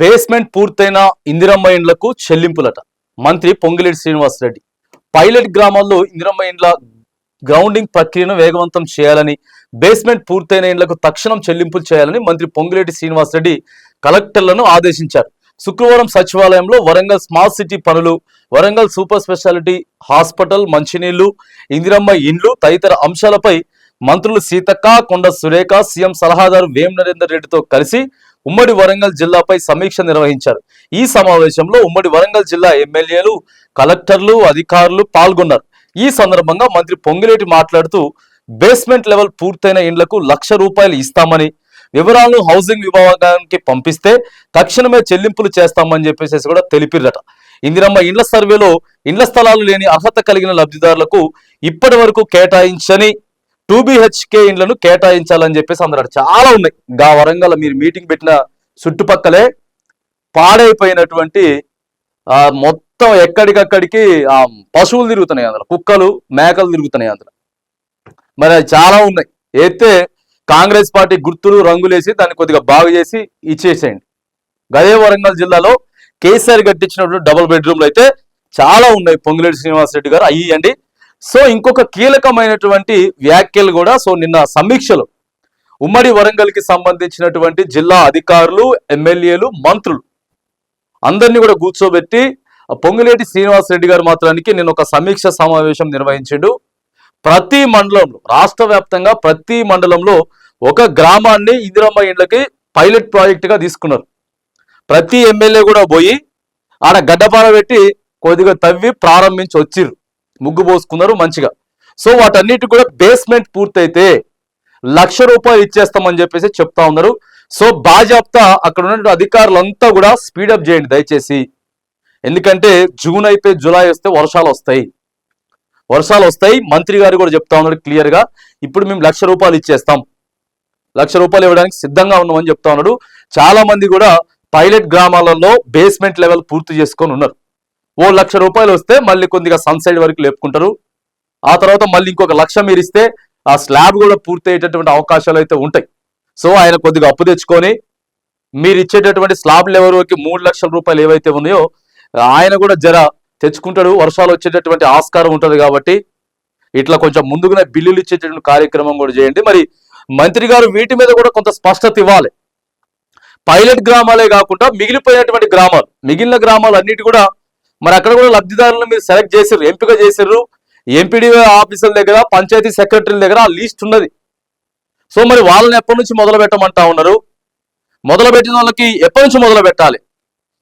Basement పూర్తయిన ఇందిరమ్మ ఇండ్లకు చెల్లింపులట. మంత్రి పొంగిలేటి శ్రీనివాసరెడ్డి. పైలట్ గ్రామాల్లో ఇందిరమ్మ ఇండ్ల గ్రౌండింగ్ ప్రక్రియను వేగవంతం చేయాలని బేస్మెంట్ పూర్తయిన ఇండ్లకు తక్షణం చెల్లింపులు చేయాలని మంత్రి పొంగిలేటి శ్రీనివాసరెడ్డి కలెక్టర్లను ఆదేశించారు. శుక్రవారం సచివాలయంలో వరంగల్ స్మార్ట్ సిటీ పనులు వరంగల్ సూపర్ స్పెషాలిటీ హాస్పిటల్ మంచినీళ్ళు ఇందిరమ్మ ఇండ్లు తదితర అంశాలపై మంత్రులు సీతక్క కొండ సురేఖ సీఎం సలహాదారు వేం నరేందర్ రెడ్డితో కలిసి ఉమ్మడి వరంగల్ జిల్లాపై సమీక్ష నిర్వహించారు. ఈ సమావేశంలో ఉమ్మడి వరంగల్ జిల్లా ఎమ్మెల్యేలు కలెక్టర్లు అధికారులు పాల్గొన్నారు. ఈ సందర్భంగా మంత్రి పొంగిలేటి మాట్లాడుతూ బేస్మెంట్ లెవెల్ పూర్తయిన ఇండ్లకు లక్ష రూపాయలు ఇస్తామని వివరాలను హౌసింగ్ విభాగానికి పంపిస్తే తక్షణమే చెల్లింపులు చేస్తామని చెప్పేసి కూడా తెలిపిరట ఇందిరమ్మ ఇండ్ల సర్వేలో ఇండ్ల స్థలాలు లేని అర్హత కలిగిన లబ్ధిదారులకు ఇప్పటి వరకు కేటాయించని టూ బిహెచ్కే ఇండ్లను కేటాయించాలని చెప్పేసి అందరూ చాలా ఉన్నాయి. గా వరంగల్ మీరు మీటింగ్ పెట్టిన చుట్టుపక్కలే పాడైపోయినటువంటి మొత్తం ఎక్కడికక్కడికి ఆ పశువులు తిరుగుతున్నాయి అందులో. కుక్కలు మేకలు తిరుగుతున్నాయి అందులో. మరి అది చాలా ఉన్నాయి. అయితే కాంగ్రెస్ పార్టీ గుర్తులు రంగులేసి దాన్ని కొద్దిగా బాగు చేసి ఇచ్చేసేయండి. గదే వరంగల్ జిల్లాలో కేసీఆర్ కట్టించినటువంటి డబుల్ బెడ్రూమ్లు అయితే చాలా ఉన్నాయి. పొంగులేటి శ్రీనివాసరెడ్డి గారు అయ్యండి. సో ఇంకొక కీలకమైనటువంటి వ్యాఖ్యలు కూడా సో నిన్న సమీక్షలు. ఉమ్మడి వరంగల్కి సంబంధించినటువంటి జిల్లా అధికారులు ఎమ్మెల్యేలు మంత్రులు అందరినీ కూడా కూర్చోబెట్టి ఆ పొంగులేటి శ్రీనివాసరెడ్డి గారు మాత్రానికి నేను ఒక సమీక్ష సమావేశం నిర్వహించిండు. ప్రతి మండలంలో రాష్ట్ర వ్యాప్తంగా ప్రతి మండలంలో ఒక గ్రామాన్ని ఇందిరమ్మ ఇండ్లకి పైలట్ ప్రాజెక్టుగా తీసుకున్నారు. ప్రతి ఎమ్మెల్యే కూడా పోయి ఆడ గడ్డపార పెట్టి కొద్దిగా తవ్వి ప్రారంభించి వచ్చిర్రు ముగ్గు పోసుకున్నారు మంచిగా. సో వాటన్నిటి కూడా బేస్మెంట్ పూర్తయితే లక్ష రూపాయలు ఇచ్చేస్తామని చెప్పేసి చెప్తా ఉన్నారు. సో బాజాప్తా అక్కడ ఉన్న అధికారులంతా కూడా స్పీడప్ చేయండి దయచేసి. ఎందుకంటే జూన్ అయిపోయి జూలై వస్తే వర్షాలు వస్తాయి. వర్షాలు వస్తాయి మంత్రి గారు కూడా చెప్తా ఉన్నారు క్లియర్గా. ఇప్పుడు మేము లక్ష రూపాయలు ఇచ్చేస్తాం. లక్ష రూపాయలు ఇవ్వడానికి సిద్ధంగా ఉన్నామని చెప్తా ఉన్నాడు చాలా మంది కూడా పైలట్ గ్రామాలలో బేస్మెంట్ లెవెల్ పూర్తి చేసుకొని ఉన్నారు. ఓ లక్ష రూపాయలు వస్తే మళ్ళీ కొద్దిగా సన్సైడ్ వరకు లేపుకుంటారు. ఆ తర్వాత మళ్ళీ ఇంకొక లక్ష మీరు ఇస్తే ఆ స్లాబ్ కూడా పూర్తి అయ్యేటటువంటి అవకాశాలు అయితే ఉంటాయి. సో ఆయన కొద్దిగా అప్పు తెచ్చుకొని మీరు ఇచ్చేటటువంటి స్లాబ్ లెవెల్కి మూడు లక్షల రూపాయలు ఏవైతే ఉన్నాయో ఆయన కూడా జర తెచ్చుకుంటాడు. వర్షాలు వచ్చేటటువంటి ఆస్కారం ఉంటుంది కాబట్టి ఇట్లా కొంచెం ముందుగానే బిల్లులు ఇచ్చేటటువంటి కార్యక్రమం కూడా చేయండి. మరి మంత్రి గారు వీటి మీద కూడా కొంత స్పష్టత ఇవ్వాలి. పైలట్ గ్రామాలే కాకుండా మిగిలిపోయినటువంటి గ్రామాలు మిగిలిన గ్రామాలు అన్నిటి కూడా మరి అక్కడ కూడా లబ్ధిదారులను మీరు సెలెక్ట్ చేసారు ఎంపిక చేశారు ఎంపీడీఓ ఆఫీసర్ల దగ్గర పంచాయతీ సెక్రటరీల దగ్గర ఆ లిస్ట్ ఉన్నది. సో మరి వాళ్ళని ఎప్పటి నుంచి మొదలు పెట్టమంటా ఉన్నారు? మొదలు పెట్టిన వాళ్ళకి ఎప్పటి నుంచి మొదలు పెట్టాలి?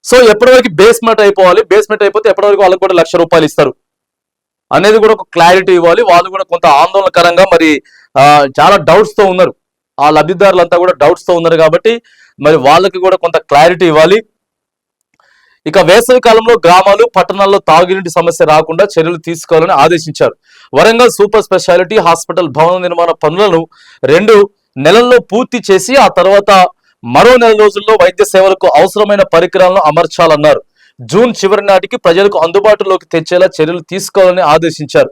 సో ఎప్పటి వరకు బేస్మెంట్ అయిపోవాలి? బేస్మెంట్ అయిపోతే ఎప్పటి వరకు వాళ్ళకి కూడా లక్ష రూపాయలు ఇస్తారు? అనేది కూడా ఒక క్లారిటీ ఇవ్వాలి. వాళ్ళు కూడా కొంత ఆందోళనకరంగా మరి చాలా డౌట్స్తో ఉన్నారు. ఆ లబ్ధిదారులంతా కూడా డౌట్స్తో ఉన్నారు కాబట్టి మరి వాళ్ళకి కూడా కొంత క్లారిటీ ఇవ్వాలి. ఇక వేసవి కాలంలో గ్రామాలు పట్టణాల్లో తాగునీటి సమస్య రాకుండా చర్యలు తీసుకోవాలని ఆదేశించారు. వరంగల్ సూపర్ స్పెషాలిటీ హాస్పిటల్ భవన నిర్మాణ పనులను రెండు నెలల్లో పూర్తి చేసి ఆ తర్వాత మరో నెల రోజుల్లో వైద్య సేవలకు అవసరమైన పరికరాలను అమర్చాలన్నారు. జూన్ చివరి నాటికి ప్రజలకు అందుబాటులోకి తెచ్చేలా చర్యలు తీసుకోవాలని ఆదేశించారు.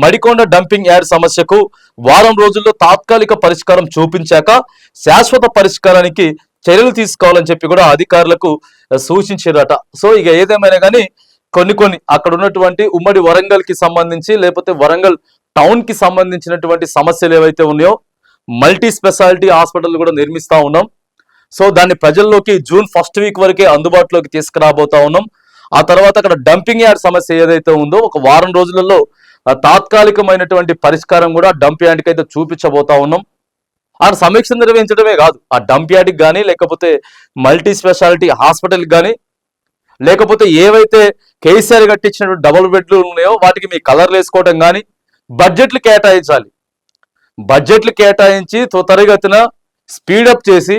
మడికొండ డంపింగ్ యార్డ్ సమస్యకు వారం రోజుల్లో తాత్కాలిక పరిష్కారం చూపించాక శాశ్వత పరిష్కారానికి చర్యలు తీసుకోవాలని చెప్పి కూడా అధికారులకు సూచించారట. సో ఇక ఏదేమైనా కానీ కొన్ని కొన్ని అక్కడ ఉన్నటువంటి ఉమ్మడి వరంగల్కి సంబంధించి లేకపోతే వరంగల్ టౌన్కి సంబంధించినటువంటి సమస్యలు ఏవైతే ఉన్నాయో మల్టీ స్పెషాలిటీ హాస్పిటల్ కూడా నిర్మిస్తా ఉన్నాం. సో దాన్ని ప్రజల్లోకి జూన్ ఫస్ట్ వీక్ వరకే అందుబాటులోకి తీసుకురాబోతా ఉన్నాం. ఆ తర్వాత అక్కడ డంపింగ్ యార్డ్ సమస్య ఏదైతే ఉందో ఒక వారం రోజులలో తాత్కాలికమైనటువంటి పరిష్కారం కూడా డంప్ యార్డ్కి అయితే చూపించబోతా ఉన్నాం. ఆ సమీక్ష నిర్వహించడమే కాదు. ఆ డంప్ యార్డ్కి కానీ లేకపోతే మల్టీ స్పెషాలిటీ హాస్పిటల్కి కానీ లేకపోతే ఏవైతే కేసీఆర్ కట్టించినటువంటి డబుల్ బెడ్లు ఉన్నాయో వాటికి మీ కలర్లు వేసుకోవడం కానీ బడ్జెట్లు కేటాయించాలి. బడ్జెట్లు కేటాయించి త్వరగతిన స్పీడప్ చేసి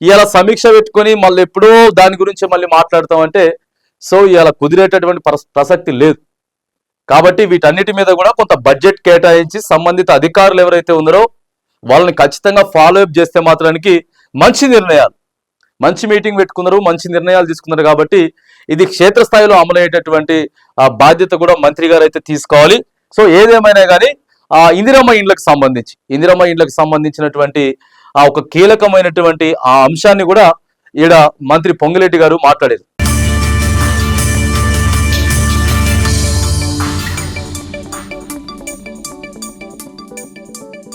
ఇలా సమీక్ష పెట్టుకొని మళ్ళీ ఎప్పుడో దాని గురించి మళ్ళీ మాట్లాడతామంటే సో ఇలా కుదిరేటటువంటి ప్రసక్తి లేదు. కాబట్టి వీటన్నిటి మీద కూడా కొంత బడ్జెట్ కేటాయించి సంబంధిత అధికారులు ఎవరైతే ఉన్నారో వాళ్ళని ఖచ్చితంగా ఫాలో అప్ చేస్తే మాత్రానికి మంచి నిర్ణయాలు. మంచి మీటింగ్ పెట్టుకున్నారు మంచి నిర్ణయాలు తీసుకున్నారు కాబట్టి ఇది క్షేత్రస్థాయిలో అమలయ్యేటటువంటి బాధ్యత కూడా మంత్రి గారు అయితే తీసుకోవాలి. సో ఏదేమైనా కానీ ఆ ఇందిరమ్మ ఇండ్లకు సంబంధించి ఇందిరమ్మ ఇండ్లకు సంబంధించినటువంటి ఆ ఒక కీలకమైనటువంటి ఆ అంశాన్ని కూడా ఈడ మంత్రి పొంగిరెడ్డి గారు మాట్లాడారు